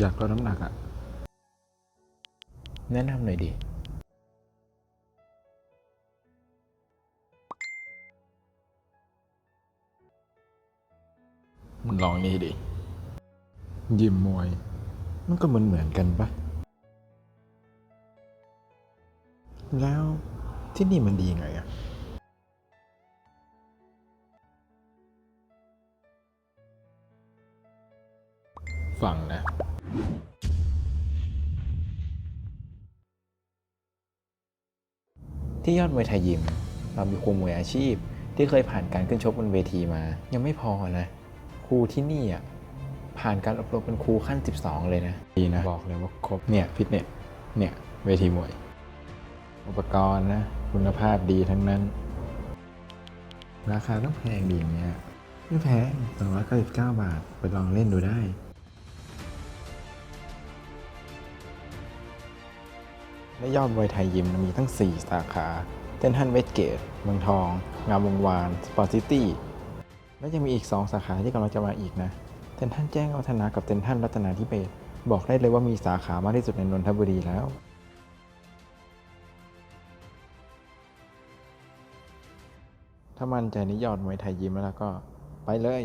อยากลดน้ำหนักอะแนะนำหน่อยดิมึงลองนี่ดิ ยิมมวย มันก็เหมือนเหมือนๆกันปะแล้วที่นี่มันดีไงอะฟังนะ ที่ยอดมวยไทยยิม เรามีครูมวยอาชีพ ที่เคยผ่านการขึ้นชกบนเวทีมา ยังไม่พอนะครูที่นี่อะผ่านการอบรมเป็นครูขั้น 12 เลยนะดีนะ บอกเลยว่าครบเนี่ยฟิตเนสเนี่ยเวทีมวย อุปกรณ์นะ คุณภาพดีทั้งนั้น ราคาต้องแพงดีอย่างเงี้ยไม่แพง299 บาท ไปลองเล่นดูได้ และยอดมวยไทยยิมมีทั้ง 4 สาขาเต้นทันเวสเกตเมืองทอง งามวงวานสปอร์ตซิตี้และยังมีอีก 2 สาขาที่กำลังจะมาอีกนะเต้นท่านแจ้งวัฒนากับเต้นท่านรัตนาธิเบศบอกได้เลยว่ามีสาขามากที่สุดในนนทบุรีแล้วถ้ามั่นใจในยอดมวยไทยยิมแล้วก็ไปเลย